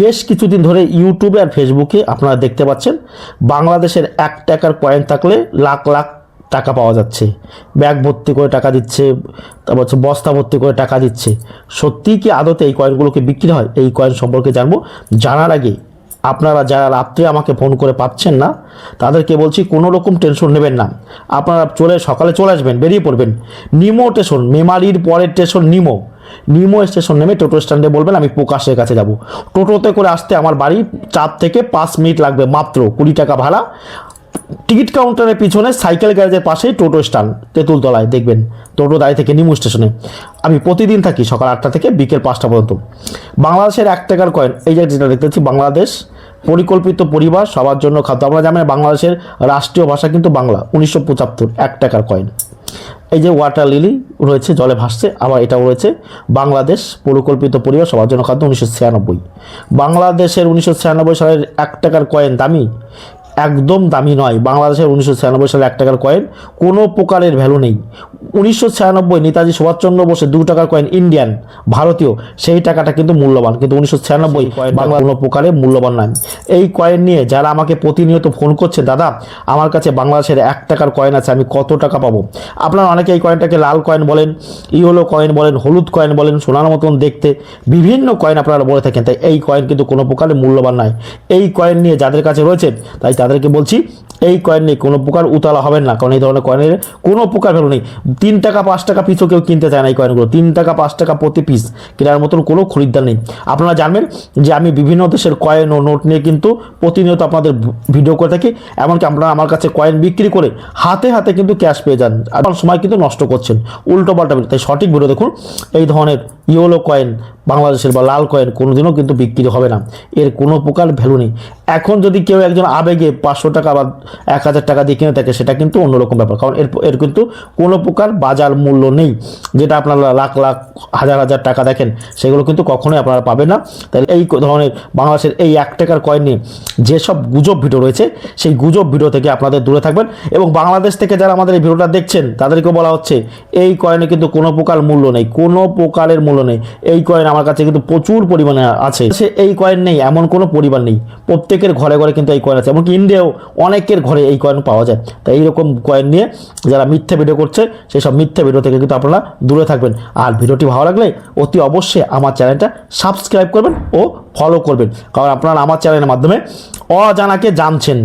বেশ কিছুদিন ধরে ইউটিউবে আর ফেসবুকে আপনারা দেখতে পাচ্ছেন, বাংলাদেশের এক টাকার কয়েন থাকলে লাখ লাখ টাকা পাওয়া যাচ্ছে। ব্যাগ ভর্তি করে টাকা দিচ্ছে, তারপর হচ্ছে বস্তা ভর্তি করে টাকা দিচ্ছে। সত্যিই কি আদতে এই কয়েনগুলোকে বিক্রি হয়? এই কয়েন সম্পর্কে জানব। জানার আগে আপনারা যারা রাত্রে আমাকে ফোন করে পাচ্ছেন না, তাদেরকে বলছি কোনো রকম টেনশন নেবেন না। আপনারা চলে, সকালে চলে আসবেন, বেরিয়ে পড়বেন। নিমো স্টেশন মেমারির পরের স্টেশন নিমো। নিমো স্টেশন নেমে টোটো স্ট্যান্ডে বলবেন, আমি প্রকাশের কাছে যাব। টোটোতে করে আসতে আমার বাড়ি চার থেকে পাঁচ মিনিট লাগবে, মাত্র কুড়ি টাকা ভাড়া। টিকিট কাউন্টারের পিছনে সাইকেল গ্যারেজের পাশেই টোটো স্ট্যান্ড, তেঁতুলতলায়, দেখবেন। টোটো দাঁড়িয়ে থেকে নিমু স্টেশনে। আমি প্রতিদিন থাকি সকাল আটটা থেকে বিকেল পাঁচটা পর্যন্ত। বাংলাদেশের এক টাকার কয়েন এই যে যেটা দেখতে পাচ্ছি, বাংলাদেশ পরিকল্পিত পরিবার, সবার জন্য খাদ্য। আমরা জানেন, বাংলাদেশের রাষ্ট্রীয় ভাষা কিন্তু বাংলা, উনিশশো পঁচাত্তর, এক টাকার কয়েন এই যে ওয়াটার লিলি রয়েছে, জলে ভাসছে, আবার এটাও রয়েছে, বাংলাদেশ পরিকল্পিত পরিবার সবার জন্য খাদ্য উনিশশো ছিয়ানব্বই। বাংলাদেশের উনিশশো ছিয়ানব্বই সালের এক টাকার কয়েন দামি একদম দামি নয়। বাংলাদেশের উনিশশো ছিয়ানব্বই সালে এক টাকার কয়েন কোনো প্রকারের ভ্যালু নেই। উনিশশো ছিয়ানব্বই নেতাজি সুভাষচন্দ্র বসে দু টাকার কয়েন ইন্ডিয়ান ভারতীয় সেই টাকাটা কিন্তু মূল্যবান। কিন্তু উনিশশো ছিয়ানব্বই বাংলা কোনো প্রকারে মূল্যবান নয়। এই কয়েন নিয়ে যারা আমাকে প্রতিনিয়ত ফোন করছে দাদা আমার কাছে বাংলাদেশের এক টাকার কয়েন আছে আমি কত টাকা পাবো? আপনারা অনেকে এই কয়েনটাকে লাল কয়েন বলেন ইয়েলো কয়েন বলেন হলুদ কয়েন বলেন সোনার মতন দেখতে বিভিন্ন কয়েন আপনারা বলে থাকেন। তাই এই কয়েন কিন্তু কোনো প্রকারে মূল্যবান নয়। এই কয়েন নিয়ে যাদের কাছে রয়েছে তাই তাদেরকে বলছি, এই কয়েন নিয়ে কোনো প্রকার উতলা হবেন না, কারণ এই ধরনের কয়েনের কোনো প্রকার ভ্যালু নেই। তিন টাকা, পাঁচ টাকা পিসও কেউ কিনতে চায় না এই কয়েনগুলো তিন টাকা, পাঁচ টাকা প্রতি পিস কেনার মতন কোনো খরিদ্দার নেই। আপনারা জানবেন যে আমি বিভিন্ন দেশের কয়েন ও নোট নিয়ে কিন্তু প্রতিনিয়ত আপনাদের ভিডিও করে থাকি, এমনকি আপনারা আমার কাছে কয়েন বিক্রি করে হাতে হাতে কিন্তু ক্যাশ পেয়ে যান। আর সময় কিন্তু নষ্ট করছেন, উল্টো পাল্টা তাই সঠিক ভিডিও দেখুন, এই ধরনের ইয়েলো কয়েন বাংলাদেশের বা লাল কয়েন কোনোদিনও কিন্তু বিক্রি হবে না। এর কোনো প্রকার ভ্যালু নেই। এখন যদি কেউ একজন আবেগে পাঁচশো টাকা বা এক হাজার টাকা দিয়ে কিনে থাকে, সেটা কিন্তু অন্যরকম ব্যাপার। কারণ এর এর কিন্তু কোনো প্রকার বাজার মূল্য নেই। যেটা আপনারা লাখ লাখ, হাজার হাজার টাকা দেখেন, সেগুলো কিন্তু কখনোই আপনারা পাবেন না। তাহলে এই ধরনের বাংলাদেশের এই এক টাকার কয়েন নিয়ে যেসব গুজব ভিডিও রয়েছে, সেই গুজব ভিডিও থেকে আপনাদের দূরে থাকবেন। এবং বাংলাদেশ থেকে যারা আমাদের এই ভিডিওটা দেখছেন তাদেরকে বলা হচ্ছে, এই কয়েনে কিন্তু কোনো প্রকার মূল্য নেই। কোনো প্রকারের মূল্য নেই। এই কয়েন আমার কাছে কিন্তু প্রচুর পরিমাণে আছে। সে এই কয়েন নেই, এমন কোনো পরিবার নেই। প্রত্যেকের ঘরে ঘরে কিন্তু এই কয়েন আছে। এমনকি ইন্ডিয়াও অনেকের ঘরে এই কয়েন পাওয়া যায়। তাই এইরকম কয়েন নিয়ে যারা মিথ্যে ভিডিও করছে সেই সব মিথ্যে ভিডিও থেকে কিন্তু আপনারা দূরে থাকবেন। আর ভিডিওটি ভালো লাগলে অতি অবশ্যই আমার চ্যানেলটা সাবস্ক্রাইব করবেন ও ফলো করবেন। কারণ আপনারা আমার চ্যানেলের মাধ্যমে অজানাকে জানছেন।